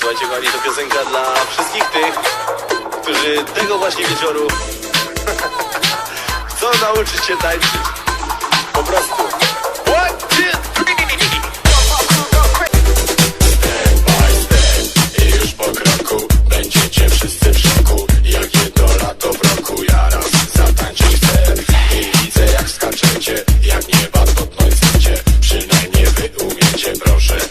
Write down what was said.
Słuchajcie kochani, to piosenka dla wszystkich tych, którzy tego właśnie wieczoru chcą nauczyć się tańczyć. Po prostu. One, two, three. Jak nie was podnosicie, przynajmniej wy umiecie, proszę